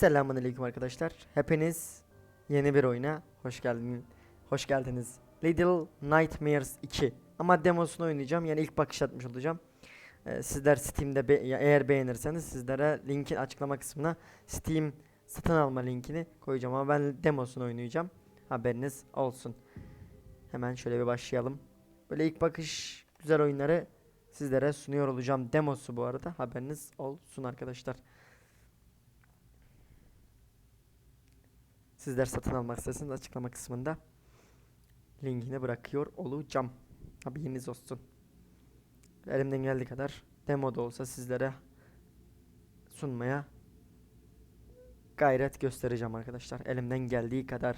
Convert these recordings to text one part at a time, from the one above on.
Selamünaleyküm arkadaşlar. Hepiniz yeni bir oyuna hoş geldiniz. Hoş geldiniz. Little Nightmares 2. Ama demosunu oynayacağım. Yani ilk bakış atmış olacağım. Ee, sizler Steam'de be- eğer beğenirseniz sizlere linkin açıklama kısmına Steam satın alma linkini koyacağım ama ben demosunu oynayacağım. Haberiniz olsun. Hemen şöyle bir başlayalım. Böyle ilk bakış güzel oyunları sizlere sunuyor olacağım. Demosu bu arada. Haberiniz olsun arkadaşlar. Sizler satın almak isterseniz açıklama kısmında linkini bırakıyor olacağım. Haberiniz olsun. Elimden geldiği kadar demo da olsa sizlere sunmaya gayret göstereceğim arkadaşlar. Elimden geldiği kadar.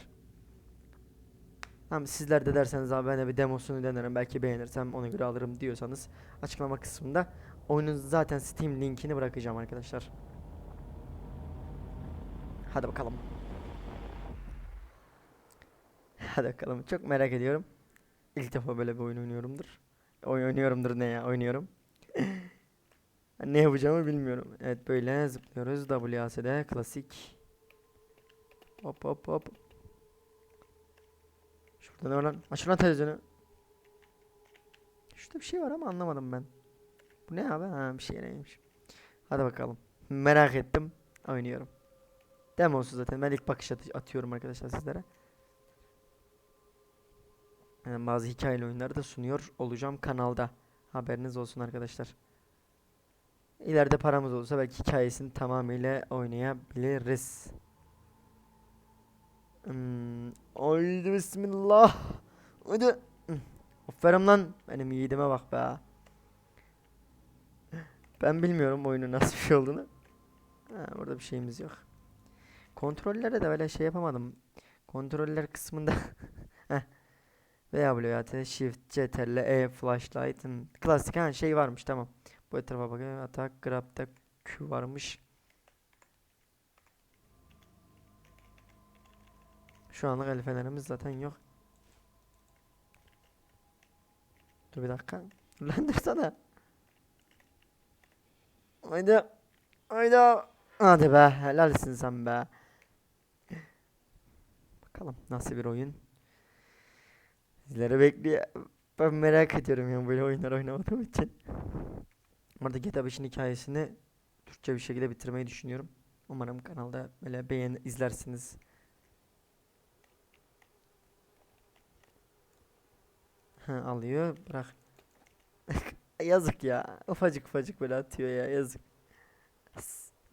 Tamam sizler de derseniz abi ben de bir demosunu denerim belki beğenirsem ona göre alırım diyorsanız açıklama kısmında oyunun zaten Steam linkini bırakacağım arkadaşlar. Hadi bakalım. Hadi bakalım. Çok merak ediyorum. İlk defa böyle bir oyun oynuyorumdur. Oyun oynuyorumdur ne ya? Oynuyorum. ne yapacağımı bilmiyorum. Evet böyle zıplıyoruz. WASD klasik. Hop hop hop. Şurada ne var lan? Aç lan televizyonu. Şurada bir şey var ama anlamadım ben. Bu ne abi? Ha bir şey neymiş. Hadi bakalım. Merak ettim. Oynuyorum. Demosu zaten. Ben ilk bakış atı- atıyorum arkadaşlar sizlere. Yani bazı hikayeli oyunları da sunuyor olacağım kanalda. Haberiniz olsun arkadaşlar. İleride paramız olursa belki hikayesini tamamıyla oynayabiliriz. Hmm, haydi bismillah. Haydi. Hmm, Aferin lan. Benim yiğidime bak be. Ben bilmiyorum oyunun nasıl bir şey olduğunu. Ha, burada bir şeyimiz yok. Kontrollere de böyle şey yapamadım. Kontroller kısmında WASD, Shift, CTRL, E, Flashlight, hmm, klasik ha şey varmış tamam. Bu etrafa bakın. Atak, Grab'da Q varmış. Şu anlık el fenerimiz zaten yok. Dur bir dakika. Lan dursana. Haydi. Haydi. Hadi be. Helalsin sen be. Bakalım nasıl bir oyun. Sizleri bekliyor. Ben merak ediyorum ya böyle oyunlar oynamadığım için. Burada GTA 5'in hikayesini Türkçe bir şekilde bitirmeyi düşünüyorum. Umarım kanalda böyle beğen izlersiniz. Ha, alıyor bırak. yazık ya. Ufacık ufacık böyle atıyor ya yazık.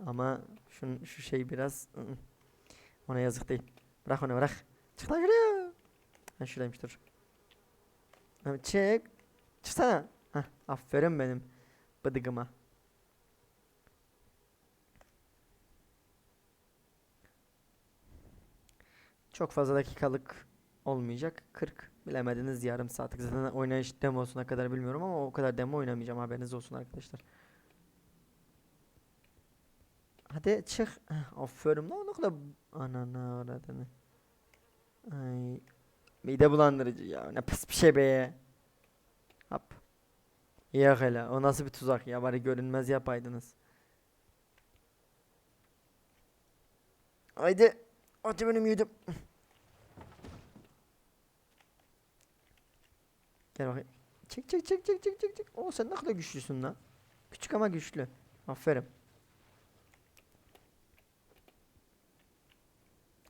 Ama şu, şu şey biraz ona yazık değil. Bırak onu bırak. Çık lan şuraya. Ha şuradaymış dur. Çık. Çıksana. Hah, aferin benim bıdıgıma. Çok fazla dakikalık olmayacak. 40 bilemediniz yarım saatlik. Zaten oynayış demosuna kadar bilmiyorum ama o kadar demo oynamayacağım haberiniz olsun arkadaşlar. Hadi çık. Heh, Aferin lan ne kadar ananı avradını. Ay mide bulandırıcı ya. Ne pis bir şey be. Hop. Yok hele. O nasıl bir tuzak ya? Bari görünmez yapaydınız. Haydi. Hadi benim yiğidim. Gel bakayım. Çık çık çık çık çık çık çık. Oo sen ne kadar güçlüsün lan. Küçük ama güçlü. Aferin.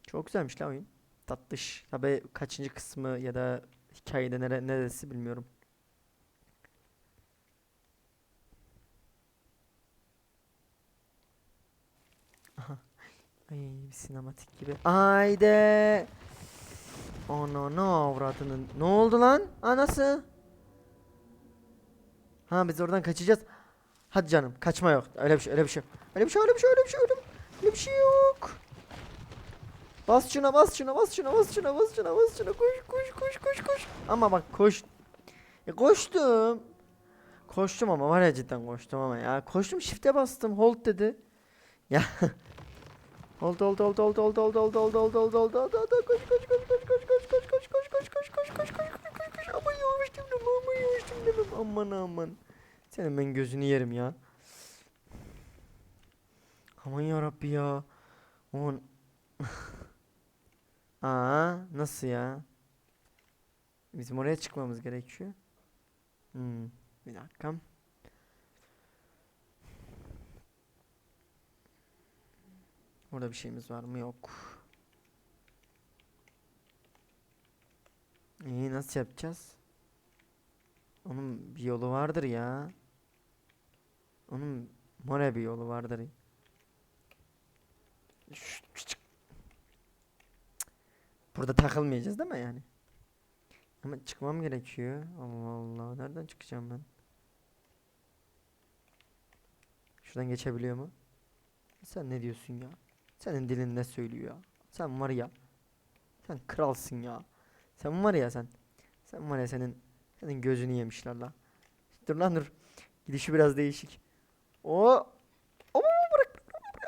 Çok güzelmiş la oyun. Tatlış. Tabi kaçıncı kısmı ya da hikayede nere neresi bilmiyorum. Aha. Ay bir sinematik gibi. Haydi. Ana ne avradının. Ne oldu lan? Anası. Ha biz oradan kaçacağız. Hadi canım kaçma yok. Öyle bir şey öyle bir şey. Öyle bir şey öyle bir şey öyle bir şey öyle, öyle bir şey yok. Bas şuna bas şuna bas şuna bas şuna bas şuna bas şuna koş koş koş koş koş. Ama bak koş. Ya koştum. Koştum ama var ya cidden koştum ama ya. Koştum shift'e bastım hold dedi. Ya. Hold hold hold hold hold hold hold hold hold hold hold hold hold koş koş koş koş koş koş koş koş koş koş koş koş koş koş koş koş koş aman yavaş demem aman yavaş demem aman aman. Senin ben gözünü yerim ya. Aman yarabbi ya. On. Aa, nasıl ya? Bizim oraya çıkmamız gerekiyor. Hmm, bir dakika. Burada bir şeyimiz var mı? Yok. İyi nasıl yapacağız? Onun bir yolu vardır ya. Onun mora bir yolu vardır. Şşt, şşt. Burada takılmayacağız değil mi yani? Ama çıkmam gerekiyor. Allah Allah. Nereden çıkacağım ben? Şuradan geçebiliyor mu? Sen ne diyorsun ya? Senin dilin ne söylüyor ya? Sen var ya. Sen kralsın ya. Sen var ya sen. Sen var ya senin senin gözünü yemişler la. Dur lan dur. Gidişi biraz değişik. O o bırak,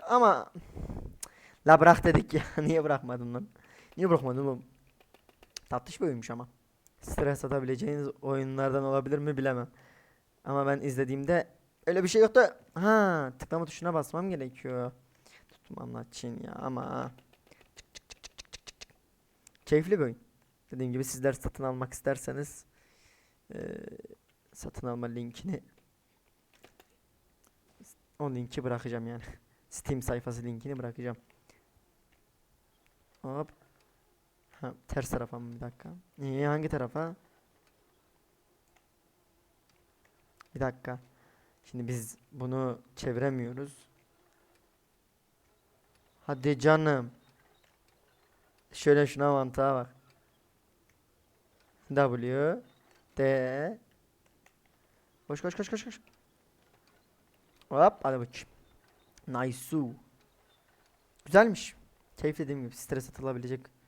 ama la bırak dedik ya. Niye bırakmadın lan? Niye bırakmadın oğlum? Tatlış bir oyunmuş ama. Stres atabileceğiniz oyunlardan olabilir mi bilemem. Ama ben izlediğimde öyle bir şey yoktu. Ha, tıklama tuşuna basmam gerekiyor. Tutmam için ya ama. Çık, çık, çık, çık, çık, çık. Keyifli bir oyun. Dediğim gibi sizler satın almak isterseniz eee, satın alma linkini o linki bırakacağım yani. Steam sayfası linkini bırakacağım. Hop. Ha, ters tarafa mı bir dakika? İyi hangi tarafa? Bir dakika. Şimdi biz bunu çeviremiyoruz. Hadi canım. Şöyle şuna mantığa bak. W D Koş koş koş koş koş. Hop hadi bakayım. Nice. Güzelmiş. Keyif dediğim gibi stres atılabilecek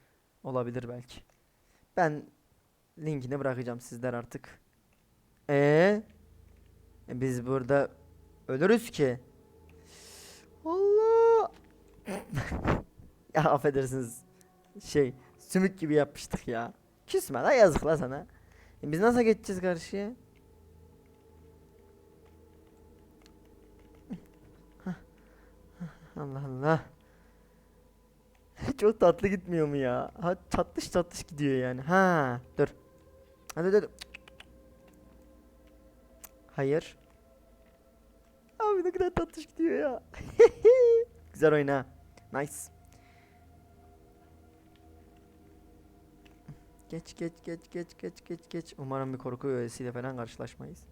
olabilir belki. Ben linkini bırakacağım sizler artık. Ee, biz burada ölürüz ki. Allah. ya affedersiniz. Şey, sümük gibi yapmıştık ya. Küsme la yazık la sana. E biz nasıl geçeceğiz karşıya? Allah Allah. Çok tatlı gitmiyor mu ya? Ha tatlış tatlış gidiyor yani. Ha dur. Hadi dur. Hayır. Abi ne kadar tatlış gidiyor ya. Güzel oyun ha. Nice. Geç geç geç geç geç geç geç. Umarım bir korku öğesiyle falan karşılaşmayız.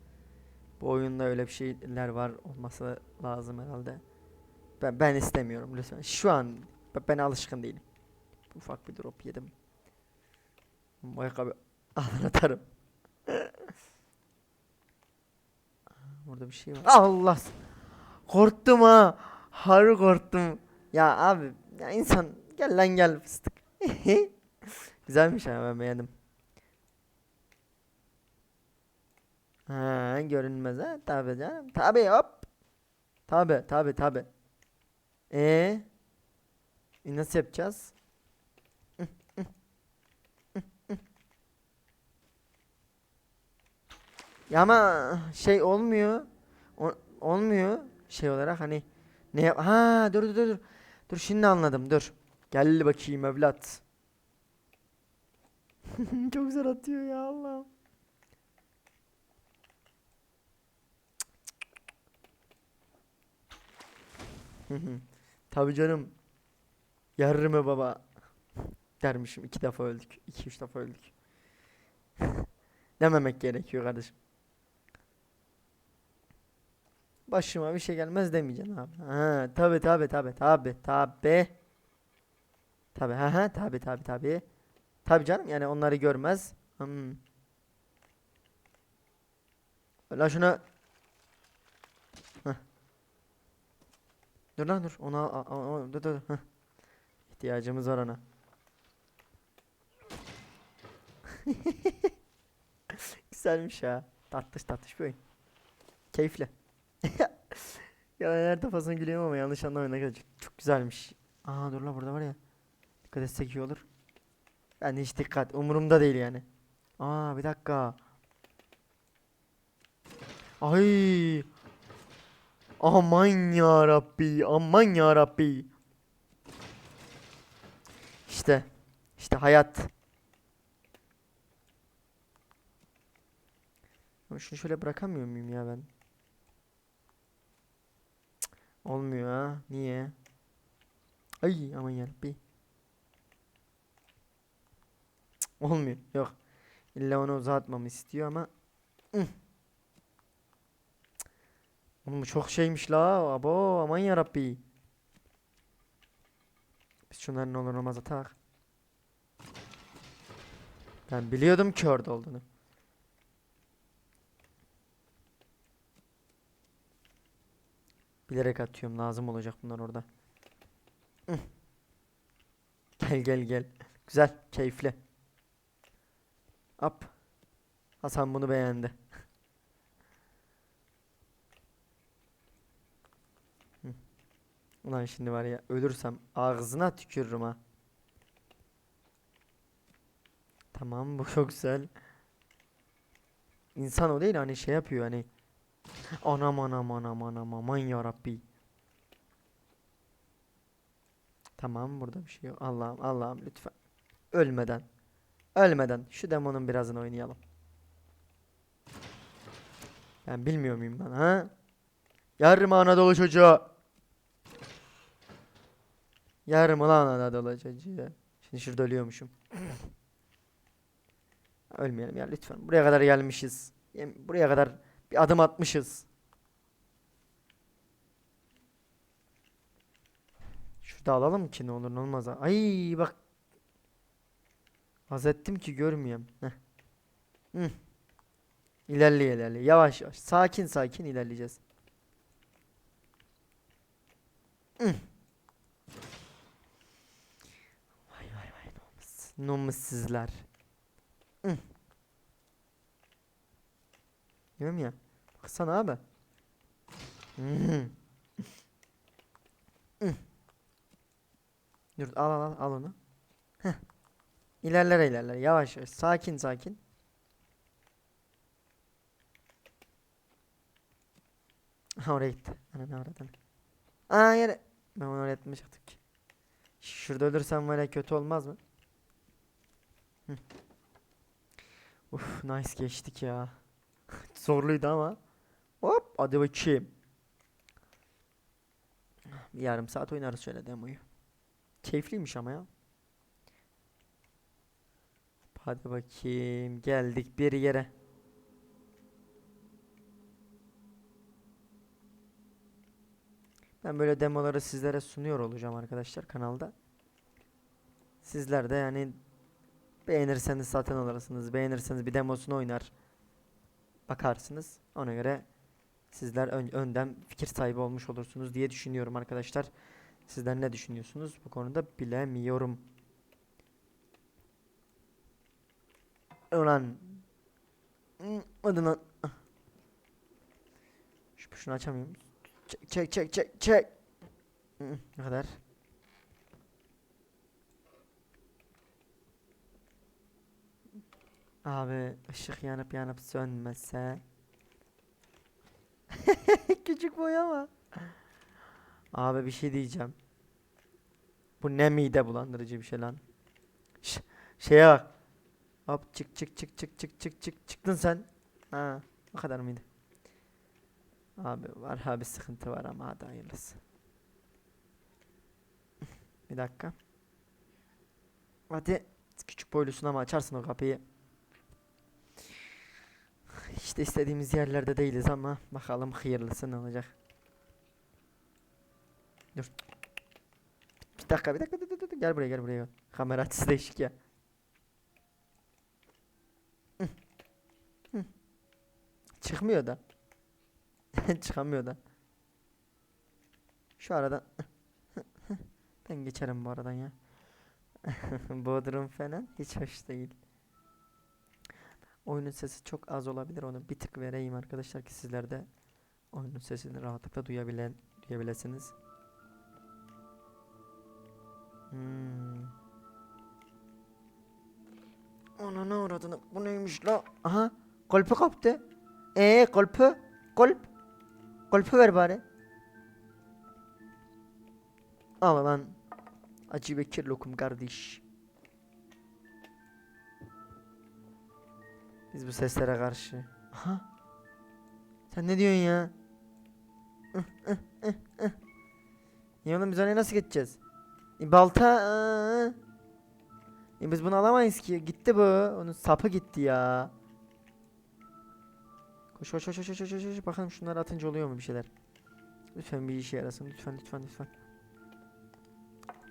Bu oyunda öyle bir şeyler var olması lazım herhalde. Ben ben istemiyorum lütfen. Şu an ben, alışkın değilim. Ufak bir drop yedim. Ayakkabı alır atarım. Burada bir şey var. Allah! Korktum ha. Harbi korktum. Ya abi ya insan gel lan gel fıstık. Güzelmiş ha ben beğendim. Ha görünmez ha tabi canım. Tabi hop. Tabi tabi tabi. Ee, e nasıl yapacağız? Ya ama şey olmuyor. O- olmuyor şey olarak hani ne yap ha dur dur dur dur. Şimdi anladım dur. Gel bakayım evlat. Çok güzel atıyor ya Allah. Tabii canım. Yarrımı baba. Dermişim iki defa öldük. iki üç defa öldük. Dememek gerekiyor kardeşim. Başıma bir şey gelmez demeyeceksin abi. Ha tabi tabi tabi tabi tabi. Tabi ha ha tabi tabi tabi. Tabi canım yani onları görmez. Hmm. La şuna Heh. Dur lan dur ona al- dur dur dur. Heh. İhtiyacımız var ona. Güzelmiş ya. Tatlış tatlış bir oyun. Keyifli. ya ben her defasında gülüyorum ama yanlış anlamayın arkadaşlar. Çok güzelmiş. Aa dur la burada var ya. Dikkat etsek iyi olur. Ben hiç dikkat. Umurumda değil yani. Aa bir dakika. Ay. Aman ya Rabbi. Aman ya Rabbi. İşte. işte hayat. Ama şunu şöyle bırakamıyor muyum ya ben? Cık, Olmuyor ha. Niye? Ay aman yarabbi. Cık, Olmuyor. Yok. İlla onu uzatmamı istiyor ama. Ih. Oğlum çok şeymiş la. Abo aman yarabbi. Biz şunların olur olmaz atak. Ben biliyordum ki orada olduğunu. Bilerek atıyorum lazım olacak bunlar orada. Gel gel gel. Güzel, keyifli. Hop. Hasan bunu beğendi. Hı. Ulan şimdi var ya ölürsem ağzına tükürürüm ha. Tamam bu çok güzel. İnsan o değil hani şey yapıyor hani. Anam anam anam anam aman yarabbi. Tamam burada bir şey yok. Allah'ım Allah'ım lütfen. Ölmeden. Ölmeden. Şu demonun birazını oynayalım. Ben bilmiyor muyum ben ha? Yarım Anadolu çocuğu. Yarım lan Anadolu çocuğu. Şimdi şurada ölüyormuşum. Ölmeyelim ya lütfen. Buraya kadar gelmişiz. Buraya kadar bir adım atmışız. Şurada alalım ki ne olur ne olmaz. Ay bak. Az ettim ki görmüyorum. Heh. Hı. İlerle ilerle. Yavaş yavaş. Sakin sakin ilerleyeceğiz. Hı. Hı. Diyorum ya. Baksana abi. Dur al al al onu. Heh. İlerler ilerler yavaş yavaş sakin sakin. Oraya gitti. Ana ne aradan. Aa yere. Ben onu atmayacaktık ki. Şurada ölürsem böyle kötü olmaz mı? Uf nice geçtik ya. Zorluydu ama. Hop hadi bakayım. Bir yarım saat oynarız şöyle demoyu. Keyifliymiş ama ya. Hadi bakayım. Geldik bir yere. Ben böyle demoları sizlere sunuyor olacağım arkadaşlar kanalda. Sizler de yani beğenirseniz satın alırsınız. Beğenirseniz bir demosunu oynar. Bakarsınız. Ona göre sizler ön- önden fikir sahibi olmuş olursunuz diye düşünüyorum arkadaşlar. Sizler ne düşünüyorsunuz bu konuda bilemiyorum. Ulan. Ah. Şu şunu açamıyor muyuz? Çek çek çek çek Ne kadar? Abi ışık yanıp yanıp sönmese. Küçük boy ama. Abi bir şey diyeceğim. Bu ne mide bulandırıcı bir şey lan. Ş şeye bak. Hop çık çık çık çık çık çık çık çıktın sen. Ha, o kadar mıydı? Abi var abi sıkıntı var ama hadi hayırlısı. Bir dakika. Hadi küçük boylusun ama açarsın o kapıyı. İşte istediğimiz yerlerde değiliz ama bakalım hayırlısı ne olacak. Dur. Bir dakika bir dakika dur, dur, dur. gel buraya gel buraya. Kamera açısı değişik ya. Çıkmıyor da. Çıkamıyor da. Şu arada ben geçerim bu aradan ya. Bodrum falan hiç hoş değil. Oyunun sesi çok az olabilir. Onu bir tık vereyim arkadaşlar ki sizler de oyunun sesini rahatlıkla duyabilen duyabilirsiniz. Hmm. Ona ne uğradığını bu neymiş la? Aha kolpu kaptı. Ee kolpu kolp. Kolpu ver bari. Al lan. Acı Bekir lokum kardeş. Biz bu seslere karşı. Aha. Sen ne diyorsun ya? Ya oğlum biz oraya nasıl geçeceğiz? E, balta. ıı. E, biz bunu alamayız ki. Gitti bu. Onun sapı gitti ya. Koş koş koş koş koş koş koş. Bakalım şunları atınca oluyor mu bir şeyler. Lütfen bir işe yarasın. Lütfen lütfen lütfen.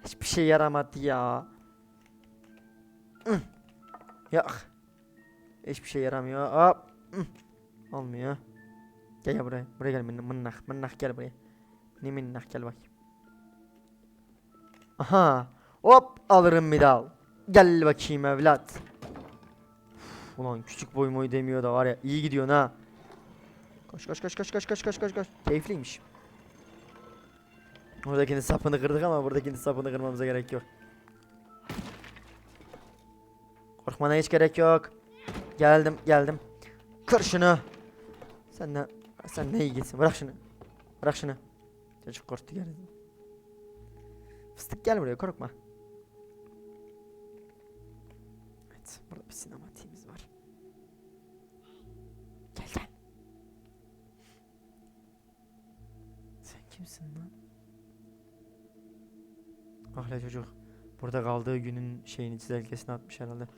Hiçbir şey yaramadı ya. Yok. Hiçbir şey yaramıyor. Hop. Olmuyor. Gel gel buraya. Buraya gel mınnak mınnak gel buraya. Ne minnak gel bak. Aha. Hop alırım bir dal. Gel bakayım evlat. Uf, ulan küçük boy moy demiyor da var ya iyi gidiyorsun ha. Koş koş koş koş koş koş koş koş koş. Keyifliymiş. Oradakinin sapını kırdık ama buradakinin sapını kırmamıza gerek yok. Korkmana hiç gerek yok. Geldim geldim. Kır şunu. Sen ne sen ne iyi gitsin. Bırak şunu. Bırak şunu. Çocuk korktu gel. Fıstık gel buraya korkma. Evet burada bir sinematiğimiz var. Gel gel. Sen kimsin lan? Ah la çocuk. Burada kaldığı günün şeyini çizelgesine atmış herhalde.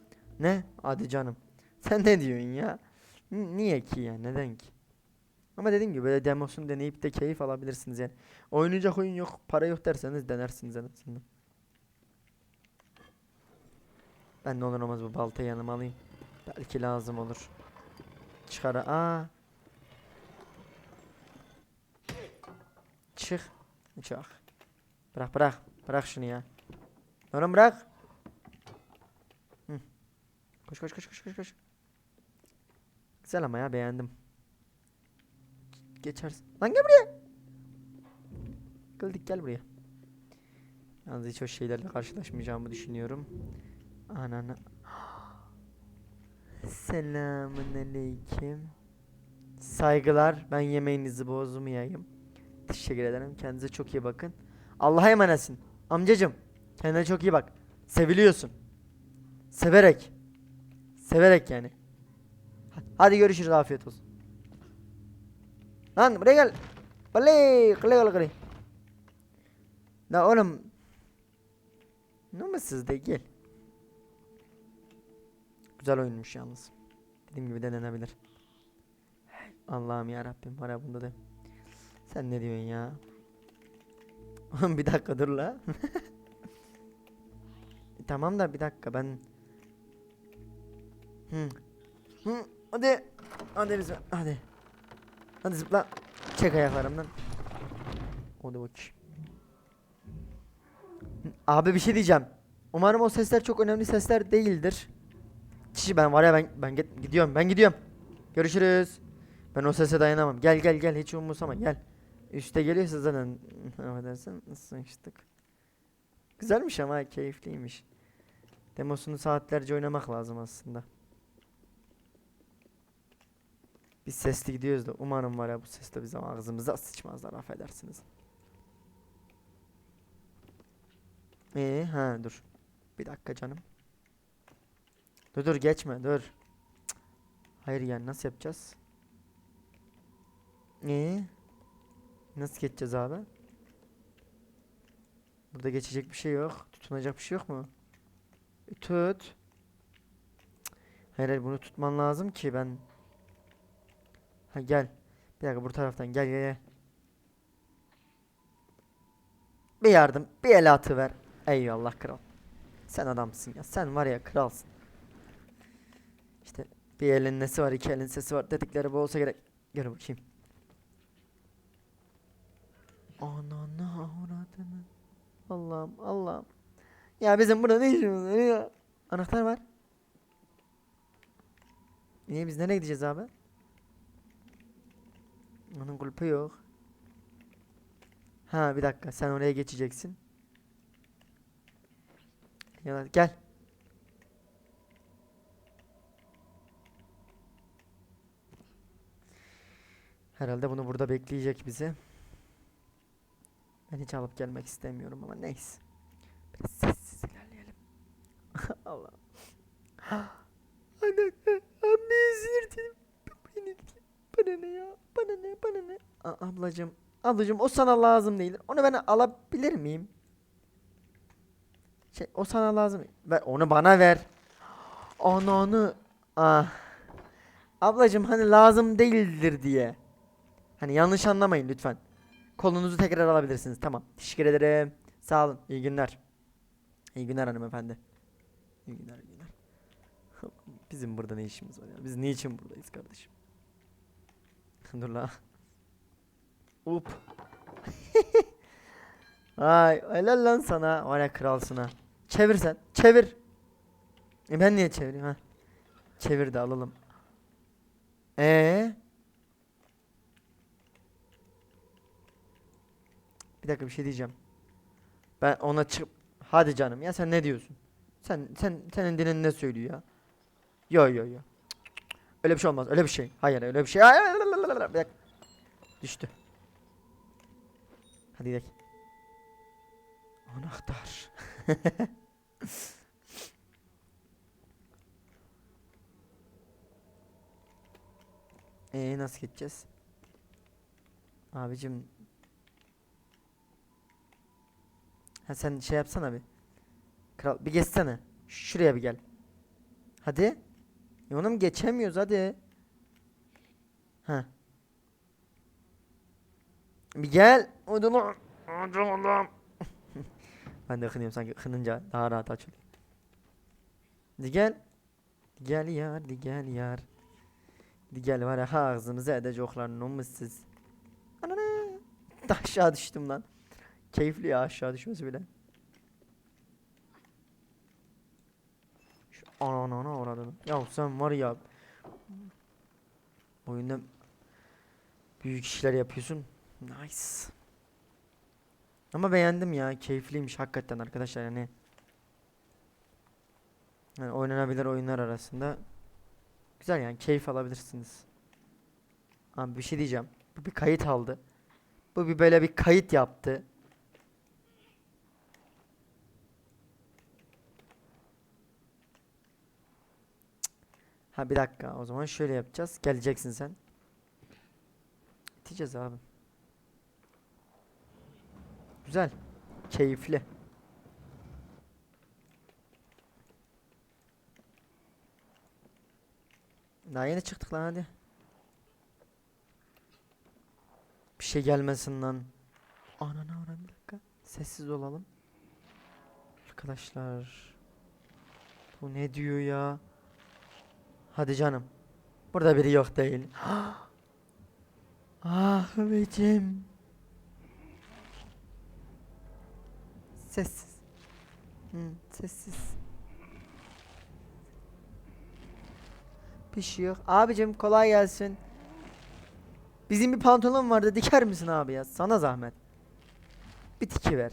Ne? Hadi canım. Sen ne diyorsun ya? N- niye ki ya? Neden ki? Ama dediğim gibi böyle demosunu deneyip de keyif alabilirsiniz yani. Oynayacak oyun yok, para yok derseniz denersiniz en azından. Ben ne olur olmaz bu baltayı yanıma alayım. Belki lazım olur. Çıkar. Aa. Çık. Çık. Bırak bırak. Bırak şunu ya. Oğlum bırak. Hı. Koş koş koş koş koş koş. Güzel ama ya beğendim. Geçersin. Lan gel buraya. Kıldık gel buraya. Yalnız hiç hoş şeylerle karşılaşmayacağımı düşünüyorum. Ananı. Selamun aleyküm. Saygılar. Ben yemeğinizi bozmayayım. Teşekkür ederim. Kendinize çok iyi bakın. Allah'a emanetsin. Amcacım. Kendine çok iyi bak. Seviliyorsun. Severek. Severek yani. Hadi görüşürüz. Afiyet olsun. Lan buraya gel. Vallahi kılı kılı kılı. La oğlum. Ne mi sizde gel. Güzel oyunmuş yalnız. Dediğim gibi denenebilir. Allah'ım ya Rabbim var bunda da. Sen ne diyorsun ya? Oğlum bir dakika dur la. tamam da bir dakika ben. Hı. Hı. Hadi. Hadi bizim. Hadi. Hadi zıpla. Çek ayaklarımdan. Hadi bakayım. Abi bir şey diyeceğim. Umarım o sesler çok önemli sesler değildir. Çişi ben var ya ben ben gidiyorum. Ben gidiyorum. Görüşürüz. Ben o sese dayanamam. Gel gel gel hiç umursama gel. Üste geliyorsa zaten affedersin sıçtık. Güzelmiş ama keyifliymiş. Demosunu saatlerce oynamak lazım aslında. Biz sesli gidiyoruz da umarım var ya bu sesle bizim ağzımıza sıçmazlar affedersiniz. Ee, ha dur. Bir dakika canım. Dur dur geçme dur. Cık. Hayır yani nasıl yapacağız? Ee? Nasıl geçeceğiz abi? Burada geçecek bir şey yok. Tutunacak bir şey yok mu? E, tut. Hayır hayır bunu tutman lazım ki ben Ha gel. Bir dakika bu taraftan gel gel gel. Bir yardım, bir el atıver. Eyvallah kral. Sen adamsın ya. Sen var ya kralsın. İşte bir elin nesi var, iki elin sesi var dedikleri bu olsa gerek. Gel bakayım. Ananı avradını. Allah'ım Allah'ım. Ya bizim burada ne işimiz var ya? Anahtar var. Niye biz nereye gideceğiz abi? Onun kulpu yok. Ha bir dakika sen oraya geçeceksin. Ya gel. Herhalde bunu burada bekleyecek bizi. Ben hiç alıp gelmek istemiyorum ama neyse. Biraz Allah. Anne, anne. Beni bana ne ya? Bana ne? Bana ne? A- ablacım, ablacım o sana lazım değil. Onu ben alabilir miyim? Şey, o sana lazım. Ver, onu bana ver. Ananı. Ah. Ablacım hani lazım değildir diye. Hani yanlış anlamayın lütfen. Kolunuzu tekrar alabilirsiniz. Tamam. Teşekkür ederim. Sağ olun. İyi günler. İyi günler hanımefendi. İyi günler, iyi günler. Bizim burada ne işimiz var ya? Biz niçin buradayız kardeşim? Dur la. Up. Ay helal lan sana. Var ya kralsın ha. Çevir sen. Çevir. E ben niye çevireyim ha? Çevir de alalım. Ee? Bir dakika bir şey diyeceğim. Ben ona çık Hadi canım ya sen ne diyorsun? Sen sen senin dilin ne söylüyor ya? Yo yo yo. Öyle bir şey olmaz. Öyle bir şey. Hayır öyle bir şey. Bir. Düştü. Hadi gidelim. Anahtar. Ee nasıl gideceğiz? Abicim. Ha sen şey yapsana bir. Kral bir geçsene. Şuraya bir gel. Hadi. E oğlum geçemiyoruz hadi. Ha. Bir gel. Hadi oğlum. ben de ıkınıyorum sanki ıkınınca daha rahat açılıyor. Hadi gel. Gel yar, hadi gel yar. Hadi gel var ya ağzınıza edecekler namussuz. Anana. Aşağı düştüm lan. Keyifli ya aşağı düşmesi bile. Şu anana uğradın. Ya sen var ya. Oyunda büyük işler yapıyorsun. Nice. Ama beğendim ya. Keyifliymiş hakikaten arkadaşlar yani. Yani oynanabilir oyunlar arasında güzel yani keyif alabilirsiniz. Abi bir şey diyeceğim. Bu bir kayıt aldı. Bu bir böyle bir kayıt yaptı. Ha bir dakika o zaman şöyle yapacağız. Geleceksin sen. Gideceğiz abi. Güzel. Keyifli. Daha yeni çıktık lan hadi. Bir şey gelmesin lan. Ananı avradım, bir dakika. Sessiz olalım. Arkadaşlar. Bu ne diyor ya? Hadi canım. Burada biri yok değil. ah becim. Sessiz. Hı, sessiz. Bir şey yok. Abicim kolay gelsin. Bizim bir pantolon vardı diker misin abi ya? Sana zahmet. Bir tiki ver.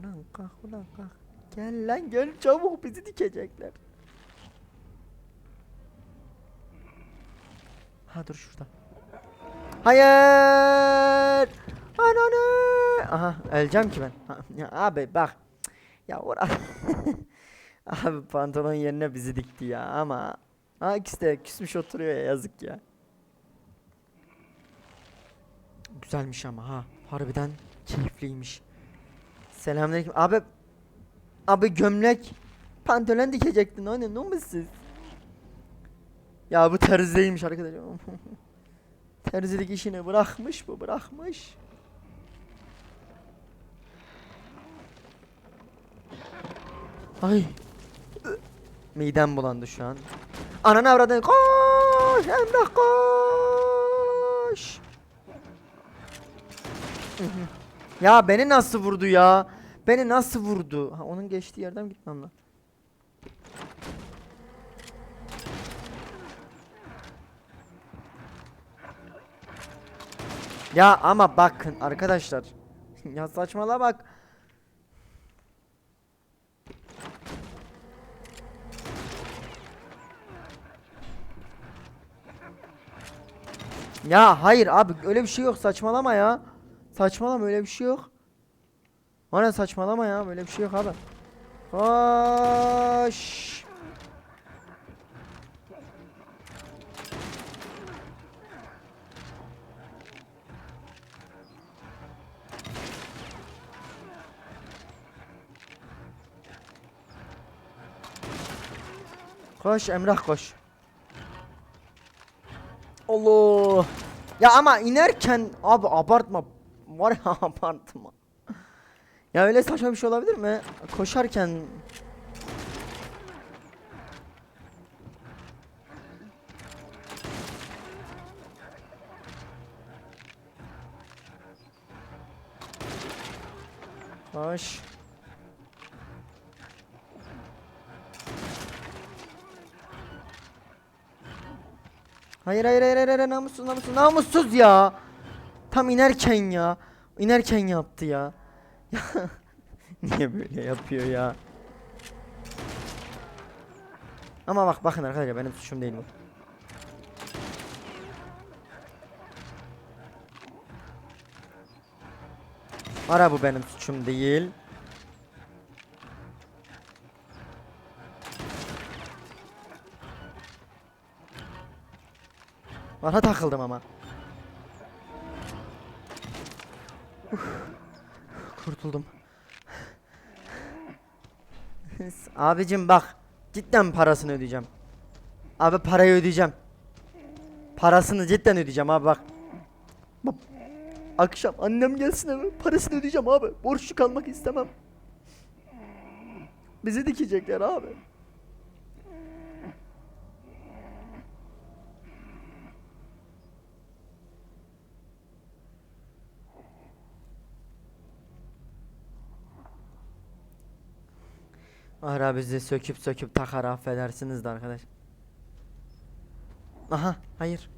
Ulan kalk ulan kalk. Gel lan gel çabuk bizi dikecekler. Ha dur şurada. Hayır. Ananı. Aha öleceğim ki ben. Ha, Ya abi bak. Ya ora. abi pantolon yerine bizi dikti ya ama. Ha ikisi de küsmüş oturuyor ya yazık ya. Güzelmiş ama ha. Harbiden keyifliymiş. Selamünaleyküm. Abi Abi gömlek pantolon dikecektin o ne ne musun? Ya bu terziymiş arkadaşlar. Terzilik işini bırakmış bu bırakmış. Ay. Midem bulandı şu an. Ananı avradını koş Emrah koş. ya beni nasıl vurdu ya? Beni nasıl vurdu? Ha, onun geçtiği yerden gitmem lan. Ya ama bakın arkadaşlar. ya saçmala bak. Ya hayır abi öyle bir şey yok saçmalama ya. Saçmalama öyle bir şey yok. Bana saçmalama ya böyle bir şey yok abi. Koş. Koş Emrah koş. Allah. Ya ama inerken abi abartma. Var ya abartma. Ya öyle saçma bir şey olabilir mi? Koşarken Hayır hayır hayır hayır, namussuz namussuz namussuz ya. Tam inerken ya. İnerken yaptı ya. Ya niye böyle yapıyor ya? Ama bak bakın arkadaşlar benim suçum değil bu. Ara bu benim suçum değil. Bana takıldım ama. Uf. Kurtuldum. Abicim bak. Cidden parasını ödeyeceğim. Abi parayı ödeyeceğim. Parasını cidden ödeyeceğim abi bak. Bak, Akşam annem gelsin eve parasını ödeyeceğim abi. Borçlu kalmak istemem. Bizi dikecekler abi. Ara bizi söküp söküp takar affedersiniz de arkadaş. Aha hayır.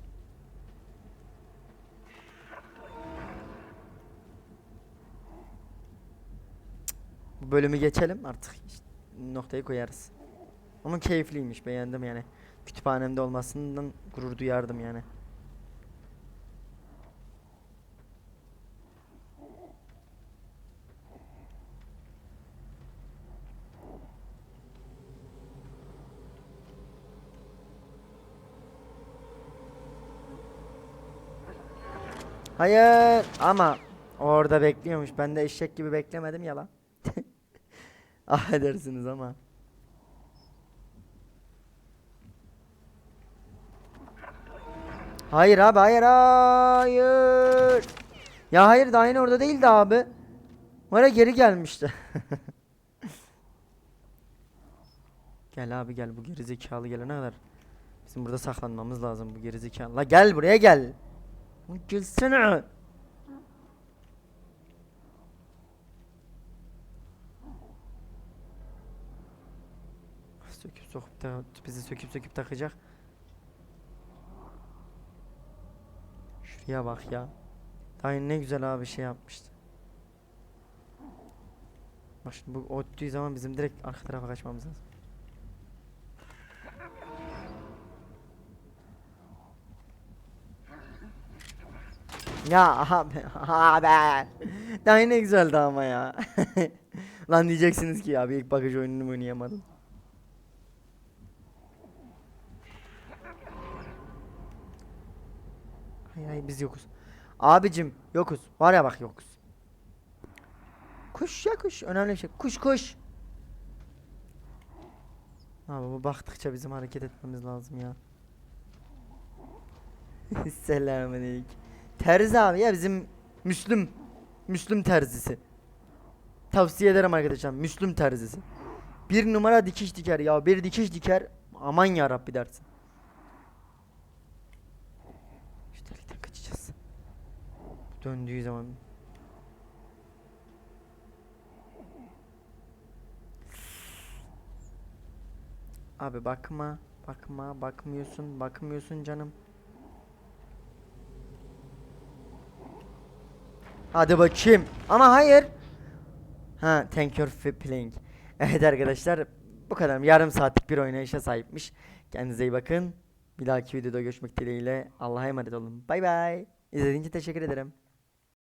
Bu bölümü geçelim artık işte noktayı koyarız. Ama keyifliymiş beğendim yani. Kütüphanemde olmasından gurur duyardım yani. Hayır ama orada bekliyormuş. Ben de eşek gibi beklemedim ya lan. Affedersiniz ama. Hayır abi hayır hayır. Ya hayır daha yine orada değildi abi. Oraya geri gelmişti. gel abi gel bu gerizekalı gelene kadar. Bizim burada saklanmamız lazım bu gerizekalı. La gel buraya gel. Gelsene. Söküp sokup da bizi söküp söküp takacak. Şuraya bak ya. Daha ne güzel abi şey yapmıştı. Bak şimdi bu öttüğü zaman bizim direkt arka tarafa kaçmamız lazım. Ya abi abi. Daha ne güzeldi ama ya. Lan diyeceksiniz ki ya bir ilk bakış oyununu oynayamadım. Hayır hayır biz yokuz. Abicim yokuz. Var ya bak yokuz. Kuş ya kuş. Önemli şey. Kuş kuş. Abi bu baktıkça bizim hareket etmemiz lazım ya. Selamünaleyküm. Terzi abi ya bizim Müslüm. Müslüm terzisi. Tavsiye ederim arkadaşlar. Müslüm terzisi. Bir numara dikiş diker ya. Bir dikiş diker. Aman ya Rabbi dersin. Şu delikten kaçacağız. Döndüğü zaman. Abi bakma. Bakma. Bakmıyorsun. Bakmıyorsun canım. Hadi bakayım. Ama hayır. Ha, thank you for playing. Evet arkadaşlar, bu kadar. Yarım saatlik bir oynayışa sahipmiş. Kendinize iyi bakın. Bir dahaki videoda görüşmek dileğiyle. Allah'a emanet olun. Bay bay. İzlediğiniz için teşekkür ederim.